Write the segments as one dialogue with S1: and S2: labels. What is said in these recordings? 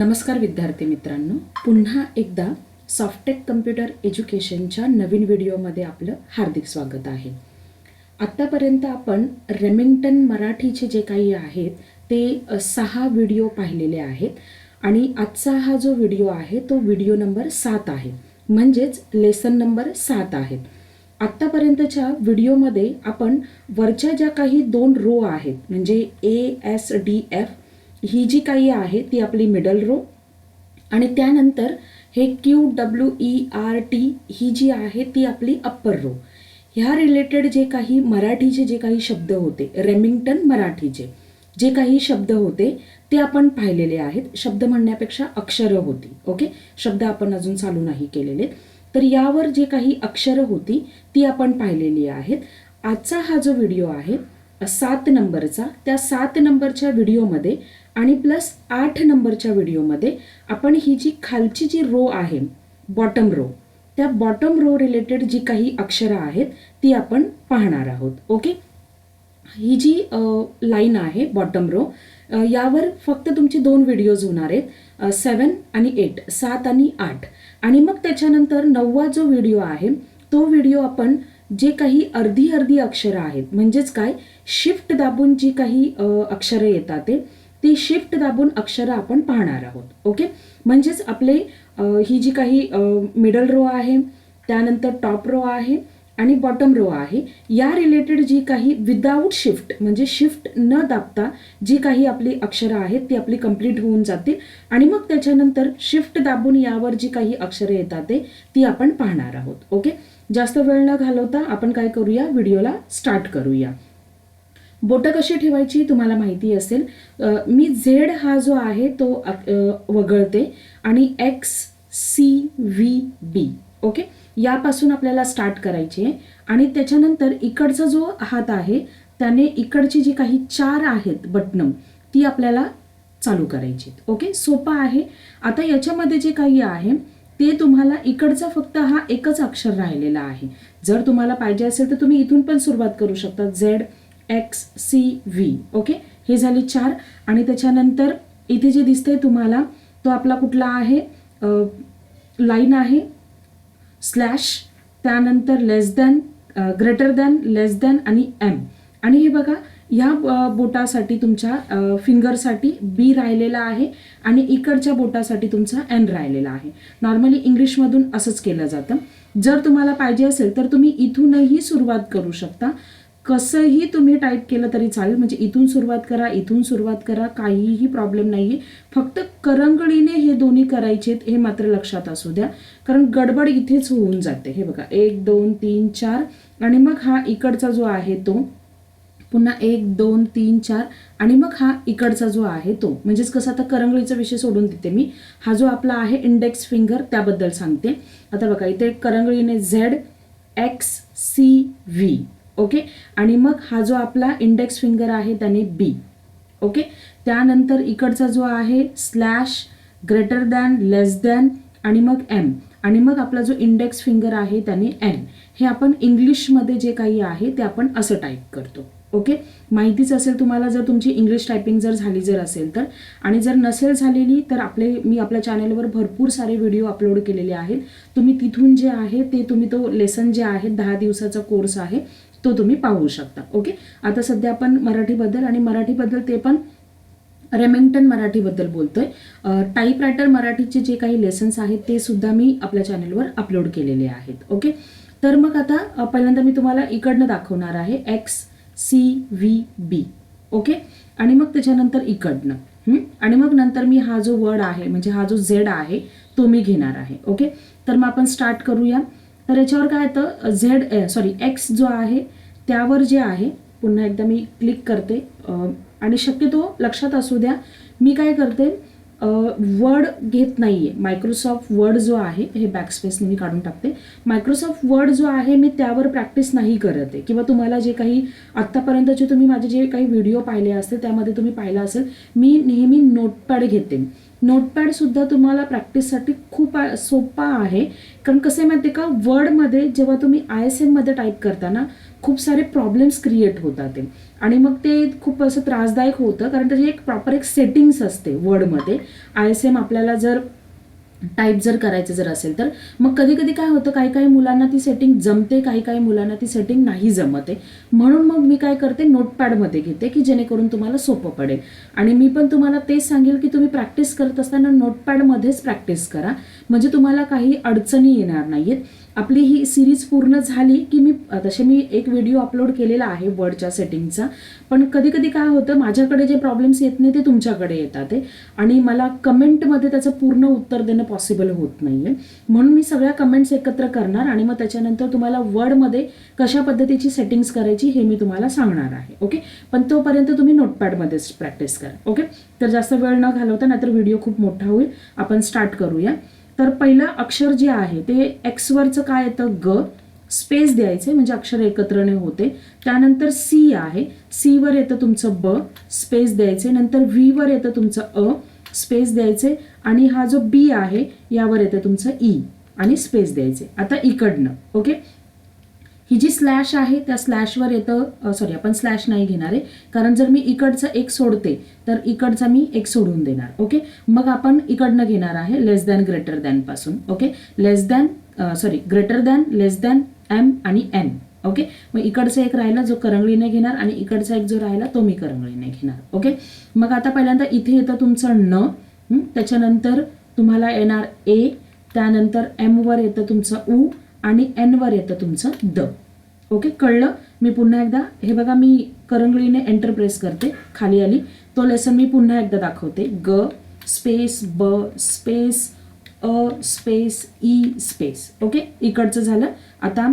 S1: नमस्कार विद्यार्थी मित्रांनो. पुन्हा एकदा सॉफ्टेक कम्प्युटर एज्युकेशनच्या नवीन व्हिडिओमध्ये आपलं हार्दिक स्वागत आहे. आत्तापर्यंत आपण रेमिंग्टन मराठीचे जे काही आहेत ते सहा व्हिडिओ पाहिलेले आहेत आणि आजचा हा जो व्हिडिओ आहे तो व्हिडिओ नंबर सात आहे. म्हणजेच लेसन नंबर सात आहेत. आत्तापर्यंतच्या व्हिडिओमध्ये आपण वरच्या ज्या काही दोन रो आहेत म्हणजे ए एस डी एफ ही जी काही आहे ती आपली मिडल रो आणि त्यानंतर हे Q W E R T ही जी आहे ती आपली अप्पर रो ह्या रिलेटेड जे काही मराठीचे जे काही शब्द होते रेमिंग्टन मराठीचे जे काही शब्द होते ते आपण पाहिलेले आहेत. शब्द म्हणण्यापेक्षा अक्षरं होती ओके शब्द आपण अजून चालू नाही केलेले. तर यावर जे काही अक्षरं होती ती आपण पाहिलेली आहेत. आजचा हा जो व्हिडिओ आहे सात नंबरचा. त्या सात नंबरच्या व्हिडिओमध्ये आणि प्लस आठ नंबरच्या व्हिडिओमध्ये आपण ही जी खालची जी रो आहे बॉटम रो त्या बॉटम रो रिलेटेड जी काही अक्षरं आहेत ती आपण पाहणार आहोत. ओके ही जी लाईन आहे बॉटम रो यावर फक्त तुमचे दोन व्हिडिओज होणार आहेत सेवन आणि एट सात आणि आठ. आणि मग त्याच्यानंतर नववा जो व्हिडिओ आहे तो व्हिडिओ आपण जे काही अर्धी अर्धी अक्षरं आहेत. म्हणजेच काय? शिफ्ट दाबून जी काही अक्षरं येतात ते ती शिफ्ट दाबून अक्षरं आपण पाहणार आहोत. ओके? म्हणजेच आपले ही जी काही मिडल रो आहे त्यानंतर टॉप रो आहे आणि बॉटम रो आहे. या रिलेटेड जी काही विदाऊट शिफ्ट म्हणजे शिफ्ट न दाबता जी काही आपली अक्षरं आहेत ती आपली कंप्लीट होऊन जातील. आणि मग त्याच्यानंतर शिफ्ट दाबून यावर जी काही अक्षरं येतात ते ती आपण पाहणार आहोत. ओके जास्त वेळ न घालवता आपण काय करूया? व्हिडिओला स्टार्ट करूया. बोटं कशी ठेवायची तुम्हाला माहिती असेल. मी झेड हा जो आहे तो वगळते आणि X C V B okay? यापासून आपल्याला स्टार्ट करायची आहे. आणि त्याच्यानंतर इकडचा जो हात आहे त्याने इकडची जी काही चार आहेत बटणं ती आपल्याला चालू करायची ओके? सोपं आहे. आता याच्यामध्ये जे काही आहे ते तुम्हाला इकडचा फक्त हा एकच अक्षर राहिलेला आहे. जर तुम्हाला पाहिजे असेल तर तुम्ही इथून पण सुरुवात करू शकता. Z X C V. Okay? हे झाले चार. आणि त्याच्यानंतर इथे जे दिसतंय तुम्हाला तो आपला कुठला आहे? लाईन आहे. स्लॅश त्यानंतर less than greater than less than आणि एम. आणि हे बघा ह्या बोटासाठी तुमच्या फिंगरसाठी बी राहिलेला आहे आणि इकडच्या बोटासाठी तुमचा एन राहिलेला आहे. नॉर्मली इंग्लिशमधून असंच केलं जातं. जर तुम्हाला पाहिजे असेल तर तुम्ही इथूनही सुरुवात करू शकता. कसंही तुम्ही टाईप केलं तरी चालेल. म्हणजे इथून सुरुवात करा इथून सुरुवात करा काहीही प्रॉब्लेम नाही आहे फक्त करंगळीने हे दोन्ही करायचे हे मात्र लक्षात असू द्या. कारण गडबड इथेच होऊन जाते. हे बघा एक दोन तीन चार आणि मग हा इकडचा जो आहे तो पुन्हा एक दोन तीन चार आणि मग हा इकडचा जो आहे तो. म्हणजेच कसं आता करंगळीचा विषय सोडून देते मी. हा जो आपला आहे इंडेक्स फिंगर त्याबद्दल सांगते. आता बघा इथे करंगळीने Z X C V okay? आणि मग हा जो आपला इंडेक्स फिंगर आहे त्याने बी ओके? त्यानंतर इकडचा जो आहे slash greater than less than आणि मग एम आणि मग आपला जो इंडेक्स फिंगर आहे त्याने एन हे आपण इंग्लिशमध्ये जे काही आहे ते आपण असं टाईप करतो. ओके? माहितीच असेल तुम्हाला जर तुमची इंग्लिश टायपिंग जर झाली जर असेल तर. आणि जर नसेल झालेली तर आपले मी आपल्या चॅनेलवर भरपूर सारे व्हिडिओ अपलोड केलेले आहेत. तुम्ही तिथून जे आहे ते तुम्ही तो लेसन जे आहे दहा दिवसाचा कोर्स आहे तो तुम्ही पाहू शकता. ओके आता सध्या आपण मराठीबद्दल आणि मराठीबद्दल ते पण रेमिंग्टन मराठीबद्दल बोलतोय. टाईप रायटर मराठीचे जे काही लेसन्स आहेत ते सुद्धा मी आपल्या चॅनेलवर अपलोड केलेले आहेत. ओके तर मग आता पहिल्यांदा मी तुम्हाला इकडनं दाखवणार आहे X C V B okay आणि मग त्याच्यानंतर इकडनं. आणि मग नंतर मी हा जो वर्ड आहे म्हणजे हा जो झेड आहे तो मी घेणार आहे. ओके तर मग आपण स्टार्ट करूया. तर याच्यावर काय येतं? झेड सॉरी एक्स जो आहे त्यावर जे आहे पुन्हा एकदा मी क्लिक करते. आणि शक्यतो लक्षात असू द्या मी काय करते वर्ड घेत नाहीये. मायक्रोसॉफ्ट वर्ड जो आहे हे बॅकस्पेसने मी काढून टाकते. मायक्रोसॉफ्ट वर्ड जो आहे मी त्यावर प्रॅक्टिस नाही करत आहे. किंवा तुम्हाला जे काही आत्तापर्यंतचे तुम्ही माझे जे काही व्हिडिओ पाहिले असतील त्यामध्ये तुम्ही पाहिलं असेल मी नेहमी नोटपॅड घेते. नोटपॅड सुद्धा तुम्हाला प्रॅक्टिससाठी खूप सोपा आहे. कारण कसं आहे माहिती आहे का वर्डमध्ये जेव्हा तुम्ही आय एस एममध्ये टाईप करताना खूप सारे प्रॉब्लेम्स क्रिएट होतात ते. आणि मग ते खूप असं त्रासदायक होतं कारण त्याची एक प्रॉपर एक सेटिंग्स असते वर्डमध्ये आय एस एम आपल्याला जर टाईप जर करायचं जर असेल तर मग कधी कधी काय होतं काही काही मुलांना ती सेटिंग जमते काही काही मुलांना ती सेटिंग नाही जमते. म्हणून मग मी काय करते नोटपॅडमध्ये घेते की जेणेकरून तुम्हाला सोपं पडेल. आणि मी पण तुम्हाला तेच सांगेल की तुम्ही प्रॅक्टिस करत असताना नोटपॅडमध्येच प्रॅक्टिस करा. म्हणजे तुम्हाला काही अडचणी येणार नाहीत आपली ही सिरीज पूर्ण झाली की मी तसे मी एक व्हिडिओ अपलोड केलेला आहे वर्डच्या सेटिंगचा पण कधी कधी काय होतं माझ्याकडे जे प्रॉब्लेम्स येत नाही ते तुमच्याकडे येतात ते. आणि मला कमेंटमध्ये त्याचं पूर्ण उत्तर देणं पॉसिबल होत नाही आहे म्हणून मी सगळ्या कमेंट्स एकत्र करणार आणि मग त्याच्यानंतर तुम्हाला वर्डमध्ये कशा पद्धतीची सेटिंग्स करायची हे मी तुम्हाला सांगणार आहे. ओके पण तोपर्यंत तुम्ही नोटपॅडमध्येच प्रॅक्टिस करा. ओके तर जास्त वेळ न घालवता नाहीतर व्हिडिओ खूप मोठा होईल. आपण स्टार्ट करूया. तर पहिलं अक्षर जे आहे ते एक्सवरचं काय येतं? ग. स्पेस द्यायचे म्हणजे अक्षर एकत्रने होते. त्यानंतर सी आहे. सी वर येतं तुमचं ब स्पेस द्यायचे. नंतर व्ही वर येतं तुमचं अ स्पेस द्यायचे. आणि हा जो बी आहे यावर येतं तुमचं ई आणि स्पेस द्यायचे. आता इकडनं ओके? ही जी स्लॅश आहे त्या स्लॅशवर येतं सॉरी आपण स्लॅश नाही घेणार आहे. कारण जर मी इकडचं एक सोडते तर इकडचा मी एक सोडून देणार ओके मग आपण इकडनं घेणार आहे less than greater दॅनपासून okay less than sorry greater than less than M आणि एन ओके मग इकडचा एक राहिला जो करंगळीने घेणार आणि इकडचा एक जो राहिला तो मी करंगळीने घेणार ओके मग आता पहिल्यांदा इथे येतं तुमचं न त्याच्यानंतर तुम्हाला येणार ए त्यानंतर एमवर येतं तुमचं ऊ आणि एनवर येतं तुमचं द. ओके कळलं? मी पुन्हा एकदा हे बघा मी करंगळीने एंटर प्रेस करते खाली आली. तो लेसन मी पुन्हा एकदा दाखवते. ग स्पेस ब स्पेस अ स्पेस ई स्पेस ओके इकडचं झालं. आता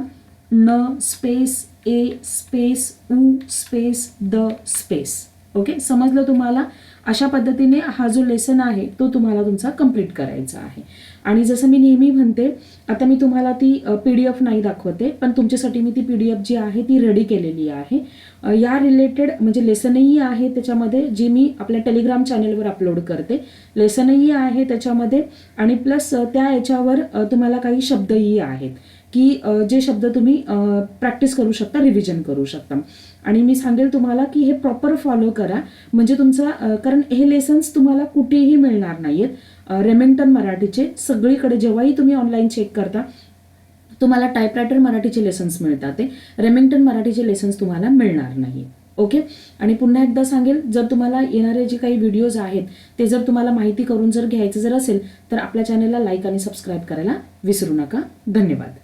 S1: न स्पेस ए स्पेस उ स्पेस द स्पेस ओके समजलं तुम्हाला? अशा पद्धतीने हा जो लेसन आहे तो तुम्हाला तुमचा कंप्लीट करायचा आहे. आणि जसं मी नेहमी म्हणते आता मी तुम्हाला ती पी डी एफ नाही दाखवते पण तुमच्यासाठी मी ती पी डी एफ जी आहे ती रेडी केलेली आहे. या रिलेटेड म्हणजे लेसनही आहे त्याच्यामध्ये जे मी आपल्या टेलिग्राम चॅनेलवर अपलोड करते. लेसनही आहे त्याच्यामध्ये आणि प्लस त्या याच्यावर तुम्हाला काही शब्दही आहेत. की जे शब्द तुम्ही प्रॅक्टिस करू शकता रिव्हिजन करू शकता. आणि मी सांगेल तुम्हाला की हे प्रॉपर फॉलो करा. म्हणजे तुमचा कारण हे लेसन्स तुम्हाला कुठेही मिळणार नाही आहेत रेमेंटन मराठीचे सगळीकडे जेव्हाही तुम्ही ऑनलाईन चेक करता तुम्हाला टायपरायटर मराठीचे लेसन्स मिळतात ते. रेमिंग्टन मराठीचे लेसन्स तुम्हाला मिळणार नाही ओके आणि पुन्हा एकदा सांगेल जर तुम्हाला येणारे जे काही व्हिडिओज आहेत ते जर तुम्हाला माहिती करून जर घ्यायचं जर असेल तर आपल्या चॅनलला लाईक आणि सबस्क्राईब करायला विसरू नका. धन्यवाद.